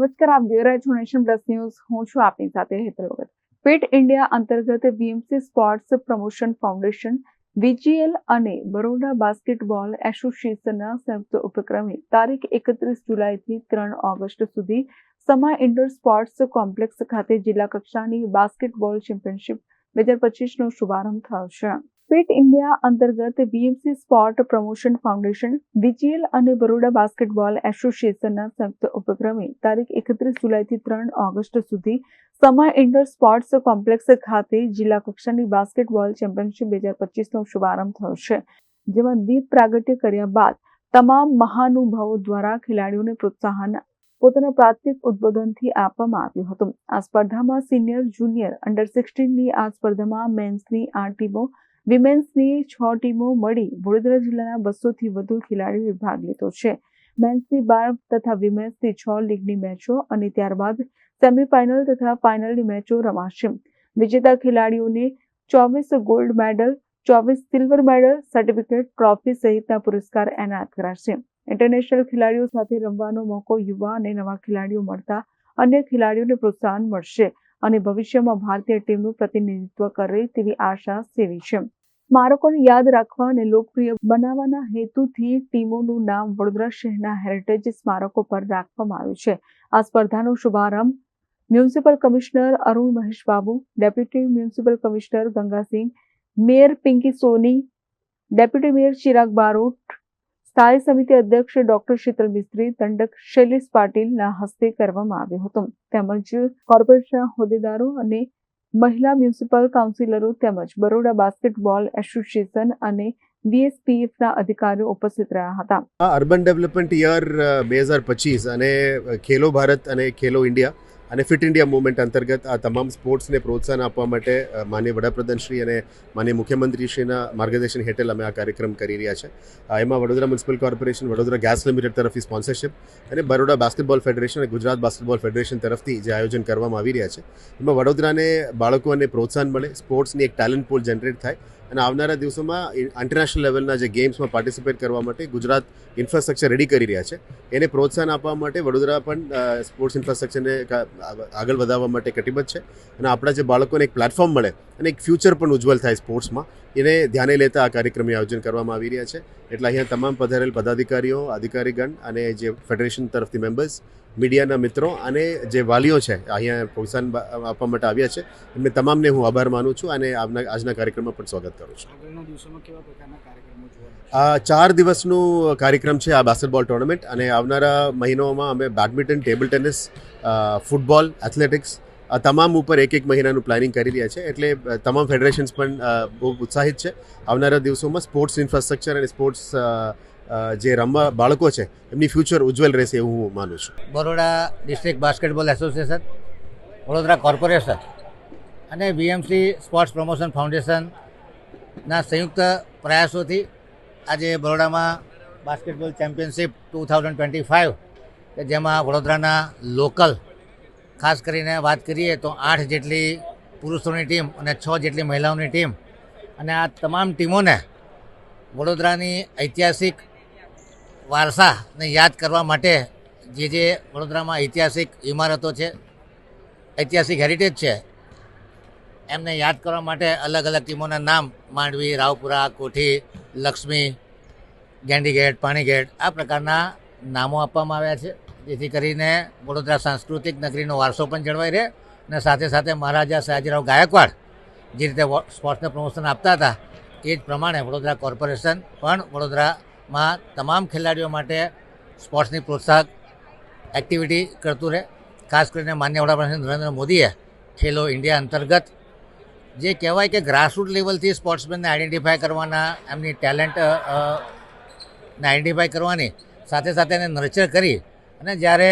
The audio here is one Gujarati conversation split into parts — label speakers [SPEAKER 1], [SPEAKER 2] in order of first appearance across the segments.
[SPEAKER 1] નમસ્કાર, આપ જોઈ રહ્યા છો નેશન પ્લસ ન્યૂઝ. હું છું આપની સાથે હેતલ વગર ફિટ ઇન્ડિયા અંતર્ગત VMC sports promotion foundation, VGL અને બરોડા બાસ્કેટબોલ એસોસિએશનના સંયુક્ત ઉપક્રમે તારીખ એકત્રીસ જુલાઈથી ત્રણ ઓગસ્ટ સુધી સમા ઇન્ડોર સ્પોર્ટ્સ કોમ્પ્લેક્સ ખાતે જિલ્લા કક્ષાની બાસ્કેટબોલ ચેમ્પિયનશિપ બે હજાર પચીસનો શુભારંભ થયો છે. ફિટ ઇન્ડિયા અંતર્ગત VMC sport promotion foundation VGL અને બરોડા બાસ્કેટબોલ એસોસિએશનના સંયુક્ત ઉપક્રમે તારીખ એકત્રીસ જુલાઈથી ત્રણ ઓગસ્ટ સુધી સમા ઇન્ડોર સ્પોર્ટ્સ કોમ્પ્લેક્સ ખાતે જિલ્લા કક્ષાની બાસ્કેટબોલ ચેમ્પિયનશિપ બે હજાર પચીસનો શુભારંભ થયો છે, જેમાં દીપ પ્રાગટ્ય કર્યા બાદ તમામ મહાનુભાવો દ્વારા ખેલાડીઓને પ્રોત્સાહન પોતાના પ્રાથમિક ઉદ્બોધનથી આપવામાં આવ્યું હતું. આ સ્પર્ધામાં સિનિયર જુનિયર અંડર સિક્સટીનની આ સ્પર્ધામાં મેન્સની આઠ ટીમો વિમેન્સની છ ટીમો મળી વડોદરા જિલ્લાના બસોથી વધુ ખેલાડીઓએ ભાગ લીધો છે. મેન્સની બાર તથા વિમેન્સની છ લીગની મેચો અને ત્યારબાદ સેમીફાઇનલ તથા ફાઇનલની મેચો રમાશે. વિજેતા ખેલાડીઓને ચોવીસ ગોલ્ડ મેડલ ચોવીસ સિલ્વર મેડલ સર્ટિફિકેટ ટ્રોફી સહિતના પુરસ્કાર એનાયત કરાશે. ઇન્ટરનેશનલ ખેલાડીઓ સાથે રમવાનો મોકો યુવા અને નવા ખેલાડીઓ મળતા અન્ય ખેલાડીઓને પ્રોત્સાહન મળશે. અને ભવિષ્યમાં ભારતીય ટીમનું પ્રતિનિધિત્વ કરે તેવી આશા સેવી છે. સ્મારકોને યાદ રાખવા અને લોકપ્રિય બનાવવાના હેતુથી ટીમોનું નામ વડોદરા શહેરના હેરિટેજ સ્મારકો પર રાખવામાં આવ્યું છે. આ સ્પર્ધાનો શુભારંભ municipal commissioner Arun Mahesh Babu, deputy municipal commissioner Gangasingh, mayor Pinki Soni, deputy mayor Chirag Barot સ્થાયી સમિતિ અધ્યક્ષ ડોક્ટર શીતલ મિસ્ત્રી, દંડક શૈલેષ પાટીલના હસ્તે કરવામાં આવ્યો હતો. તેમજ કોર્પોરેશનના હોદ્દેદારો અને મહિલા મ્યુનિસિપલ કાઉન્સિલરો તેમજ બરોડા બાસ્કેટબોલ એસોસિએશન અને વીએસપીએફના અધિકારીઓ ઉપસ્થિત રહ્યા હતા.
[SPEAKER 2] અર્બન ડેવલપમેન્ટ યર બે હજાર પચીસ અને ખેલો ભારત અને ખેલો ઇન્ડિયા અને ફિટ ઇન્ડિયા મુવમેન્ટ અંતર્ગત આ તમામ સ્પોર્ટ્સને પ્રોત્સાહન આપવા માટે માન્ય વડાપ્રધાનશ્રી અને માન્ય મુખ્યમંત્રીશ્રીના માર્ગદર્શન હેઠળ અમે આ કાર્યક્રમ કરી રહ્યા છે. એમાં Vadodara municipal corporation, Vadodara gas limited તરફથી સ્પોન્સરશિપ અને બરોડા બાસ્કેટબોલ ફેડરેશન અને ગુજરાત બાસ્કેટબોલ ફેડરેશન તરફથી જે આયોજન કરવામાં આવી રહ્યા છે. એમાં વડોદરાને બાળકોને પ્રોત્સાહન મળે, સ્પોર્ટ્સની એક ટેલેન્ટ પૂલ જનરેટ થાય અને આવનારા દિવસોમાં ઇન્ટરનેશનલ લેવલના જે ગેમ્સમાં પાર્ટિસિપેટ કરવા માટે ગુજરાત ઇન્ફ્રાસ્ટ્રક્ચર રેડી કરી રહ્યા છે. એને પ્રોત્સાહન આપવા માટે વડોદરા પણ સ્પોર્ટ્સ ઇન્ફ્રાસ્ટ્રક્ચરને આગળ વધારવા માટે કટિબદ્ધ છે. અને આપણા જે બાળકોને એક પ્લેટફોર્મ મળે અને એક ફ્યુચર પણ ઉજ્જવલ થાય સ્પોર્ટ્સમાં એને ધ્યાને લેતા આ કાર્યક્રમનું આયોજન કરવામાં આવી રહ્યા છે. એટલે અહીંયા તમામ પધારેલ પદાધિકારીઓ, અધિકારીગણ અને જે ફેડરેશન તરફથી મેમ્બર્સ મીડિયાના મિત્રો અને જે વાલીઓ છે અહીંયા પ્રોત્સાહન આપવા માટે આવ્યા છે એમને તમામને હું આભાર માનું છું અને આવના આજના કાર્યક્રમમાં પણ સ્વાગત કરું છું? આ ચાર દિવસનું કાર્યક્રમ છે આ બાસ્કેટબોલ ટુર્નામેન્ટ અને આવનારા મહિનાઓમાં અમે badminton table tennis football athletics આ તમામ ઉપર એક એક મહિનાનું પ્લાનિંગ કરી રહ્યા છે એટલે તમામ ફેડરેશન્સ પણ બહુ ઉત્સાહિત છે આવનારા દિવસોમાં સ્પોર્ટ્સ ઇન્ફ્રાસ્ટ્રક્ચર અને સ્પોર્ટ્સ જે રમવા બાળકો છે, એમની ફ્યુચર ઉજ્જવલ રહેશે એવું હું માનું છું.
[SPEAKER 3] Baroda district basketball association Vadodara corporation અને બીએમસી સ્પોર્ટ્સ પ્રમોશન ફાઉન્ડેશનના સંયુક્ત પ્રયાસોથી આજે બરોડામાં basketball championship two thousand twenty five કે જેમાં વડોદરાના લોકલ ખાસ કરીને વાત કરીએ તો આઠ જેટલી પુરુષોની ટીમ અને છ જેટલી મહિલાઓની ટીમ અને આ તમામ ટીમોને વડોદરાની ઐતિહાસિક વારસાને યાદ કરવા માટે જે જે વડોદરામાં ઐતિહાસિક ઇમારતો છે, ઐતિહાસિક હેરિટેજ છે, એમને યાદ કરવા માટે અલગ અલગ ટીમોના નામ માંડવી, રાવપુરા, કોઠી, લક્ષ્મી, ગેંડીગેટ, પાણીગેટ આ પ્રકારના નામો આપવામાં આવ્યા છે. જેથી કરીને વડોદરા સાંસ્કૃતિક નગરીનો વારસો પણ જળવાઈ રહે અને સાથે સાથે મહારાજા સયાજીરાવ ગાયકવાડ જે રીતે સ્પોર્ટ્સને પ્રમોશન આપતા હતા, એ જ પ્રમાણે વડોદરા કોર્પોરેશન પણ વડોદરામાં તમામ ખેલાડીઓ માટે સ્પોર્ટ્સની પ્રોત્સાહક એક્ટિવિટી કરતું રહે. ખાસ કરીને માન્ય વડાપ્રધાન નરેન્દ્ર મોદીએ ખેલો ઇન્ડિયા અંતર્ગત જે કહેવાય કે ગ્રાસરૂટ લેવલથી સ્પોર્ટ્સમેનને આઈડેન્ટિફાય કરવાના, એમની ટેલેન્ટ ને આઈડેન્ટિફાય કરવાની, સાથે સાથે એને નર્ચર કરી અને જ્યારે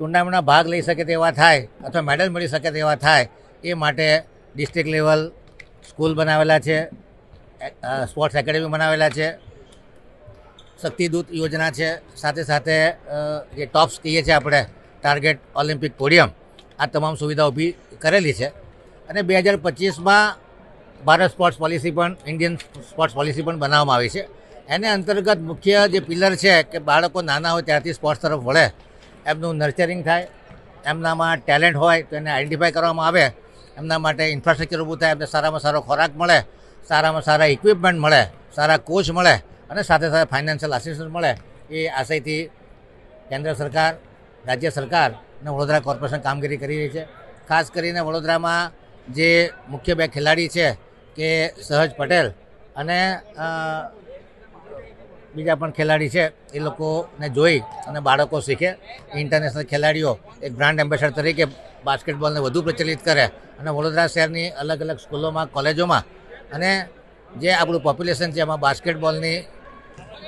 [SPEAKER 3] ટુર્નામેન્ટમાં ભાગ લઈ શકે તેવા થાય અથવા મેડલ મળી શકે તેવા થાય, એ માટે ડિસ્ટ્રિક્ટ લેવલ સ્કૂલ બનાવેલા છે સ્પોર્ટ્સ એકેડેમી બનાવેલા છે. શક્તિદૂત યોજના છે. સાથે સાથે જે ટોપ્સ કહીએ છીએ આપણે, ટાર્ગેટ ઓલિમ્પિક પોડિયમ, આ તમામ સુવિધા ઊભી કરેલી છે. અને બે હજાર પચીસમાં ભારત સ્પોર્ટ્સ પોલિસી પણ, ઇન્ડિયન સ્પોર્ટ્સ પોલિસી પણ બનાવવામાં આવી છે. એને અંતર્ગત મુખ્ય જે પિલર છે કે બાળકો નાના હોય ત્યારથી સ્પોર્ટ્સ તરફ વળે, એમનું નર્ચરિંગ થાય, એમનામાં ટેલેન્ટ હોય તો એને આઈડેન્ટિફાય કરવામાં આવે, એમના માટે ઇન્ફ્રાસ્ટ્રક્ચર ઊભું થાય, એમને સારામાં સારો ખોરાક મળે, સારામાં સારા ઇક્વિપમેન્ટ મળે, સારા કોચ મળે અને સાથે સાથે ફાઇનાન્શિયલ આસિસ્ટન્સ મળે એ આશયથી કેન્દ્ર સરકાર, રાજ્ય સરકાર અને વડોદરા કોર્પોરેશન કામગીરી કરી રહી છે. ખાસ કરીને વડોદરામાં જે મુખ્ય બે ખેલાડી છે કે સહજ પટેલ અને બીજા પણ ખેલાડી છે, એ લોકોને જોઈ અને બાળકો શીખે. ઇન્ટરનેશનલ ખેલાડીઓ એક બ્રાન્ડ એમ્બેસેડર તરીકે બાસ્કેટબોલને વધુ પ્રચલિત કરે અને વડોદરા શહેરની અલગ અલગ સ્કૂલોમાં, કોલેજોમાં અને જે આપણું પોપ્યુલેશન છે એમાં બાસ્કેટબોલની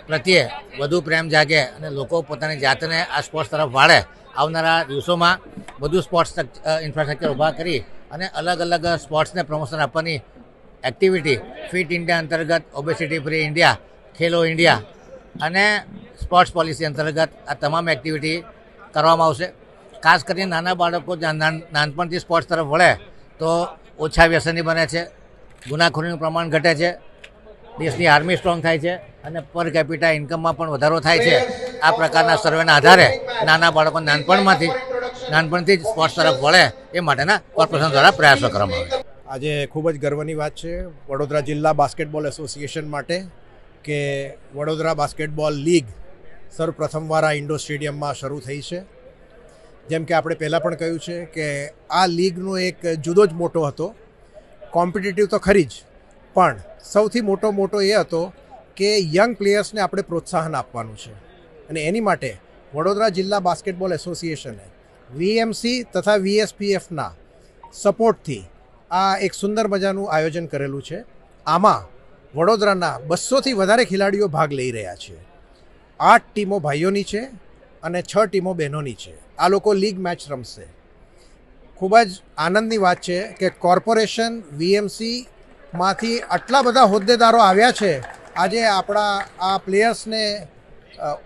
[SPEAKER 3] પ્રત્યે વધુ પ્રેમ જાગે અને લોકો પોતાની જાતને આ સ્પોર્ટ્સ તરફ વાળે. આવનારા દિવસોમાં વધુ સ્પોર્ટ્સ ઇન્ફ્રાસ્ટ્રક્ચર ઊભા કરી અને અલગ અલગ સ્પોર્ટ્સને પ્રમોશન આપવાની એક્ટિવિટી ફિટ ઇન્ડિયા અંતર્ગત obesity free India Khelo India અને સ્પોર્ટ્સ પોલિસી અંતર્ગત આ તમામ એક્ટિવિટી કરવામાં આવશે. ખાસ કરીને નાના બાળકો નાનપણથી સ્પોર્ટ્સ તરફ વળે તો ઓછા વ્યસની બને છે, ગુનાખોરીનું પ્રમાણ ઘટે છે દેશની આર્મી સ્ટ્રોંગ થાય છે અને પર કેપિટા ઇન્કમમાં પણ વધારો થાય છે. આ પ્રકારના સર્વેના આધારે નાના બાળકો નાનપણમાંથી નાનપણથી જ સ્પોર્ટ્સ તરફ વળે એ માટેના કોર્પોરેશન દ્વારા પ્રયાસો કરવામાં આવે
[SPEAKER 4] આજે ખૂબ જ ગર્વની વાત છે વડોદરા જિલ્લા બાસ્કેટબોલ એસોસિએશન માટે કે વડોદરા બાસ્કેટબોલ લીગ સર્વપ્રથમવાર આ ઇન્ડોર સ્ટેડિયમમાં શરૂ થઈ છે. જેમ કે આપણે પહેલાં પણ કહ્યું છે કે આ લીગનો એક જુદો જ મોટો હતો. કોમ્પિટિટિવ તો ખરી જ પણ સૌથી મોટો મોટો એ હતો કે યંગ પ્લેયર્સને આપણે પ્રોત્સાહન આપવાનું છે. અને એની માટે વડોદરા જિલ્લા બાસ્કેટબોલ એસોસિએશને વીએમસી તથા વીએસપીએફના સપોર્ટથી આ એક સુંદર મજાનું આયોજન કરેલું છે. આમાં વડોદરાના બસોથી વધારે ખેલાડીઓ ભાગ લઈ રહ્યા છે. આઠ ટીમો ભાઈઓની છે અને છ ટીમો બહેનોની છે. આ લોકો લીગ મેચ રમશે. ખૂબ જ આનંદની વાત છે કે કોર્પોરેશન વીએમસીમાંથી આટલા બધા હોદ્દેદારો આવ્યા છે, આજે આપણા આ પ્લેયર્સને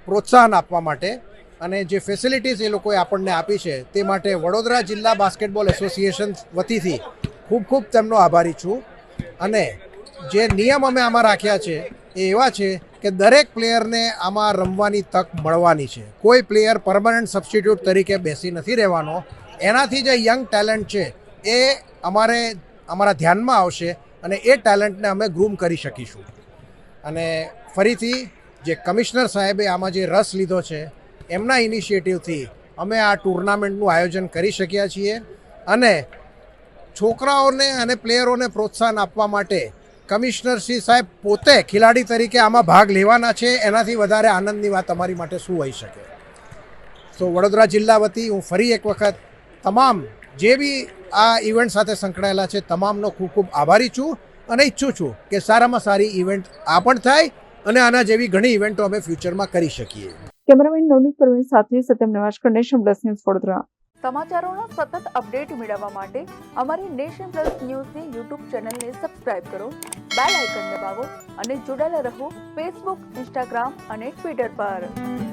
[SPEAKER 4] પ્રોત્સાહન આપવા માટે અને જે ફેસિલિટીઝ એ લોકોએ આપણને આપી છે, તે માટે વડોદરા જિલ્લા બાસ્કેટબોલ એસોસિએશન વતીથી ખૂબ ખૂબ તેમનો આભારી છું. અને જે નિયમ અમે આમાં રાખ્યા છે, એ એવા છે કે દરેક પ્લેયરને આમાં રમવાની તક મળવાની છે. કોઈ પ્લેયર પરમનન્ટ સબસ્ટિટ્યૂટ તરીકે બેસી નથી રહેવાનો. એનાથી જે યંગ ટેલેન્ટ છે, એ અમારે, અમારા ધ્યાનમાં આવશે અને એ ટેલેન્ટને અમે ગ્રૂમ કરી શકીશું. અને ફરીથી જે કમિશનર સાહેબે આમાં જે રસ લીધો છે, એમના ઇનિશિયેટિવથી અમે આ ટુર્નામેન્ટનું આયોજન કરી શક્યા છીએ અને છોકરાઓને અને પ્લેયરોને પ્રોત્સાહન આપવા માટે કમિશનર શ્રી સાહેબ પોતે ખેલાડી તરીકે આમાં ભાગ લેવાના છે, એનાથી વધારે આનંદની વાત અમારી માટે શું હોઈ શકે. તો વડોદરા જિલ્લા વતી હું ફરી એક વખત તમામ જે બી આ ઇવેન્ટ સાથે સંકળાયેલા છે. તમામનો ખૂબ ખૂબ આભારી છું અને ઈચ્છું છું કે સારામાં સારી ઇવેન્ટ આ પણ થાય અને આના જેવી ઘણી ઇવેન્ટો અમે ફ્યુચરમાં કરી શકીએ.
[SPEAKER 1] કેમેરામેન નવનીત પરવીન સાથે સત્યમ નવાશકર નેશન પ્લસ ન્યૂઝ વડોદરા. સમાચારોના સતત અપડેટ મેળવવા માટે અમારી નેશન પ્લસ ન્યૂઝની યુટ્યુબ ચેનલને સબસ્ક્રાઇબ કરો બેલ આઇકન દબાવો અને જોડાયેલા રહો ફેસબુક ઇન્સ્ટાગ્રામ અને ટ્વિટર પર.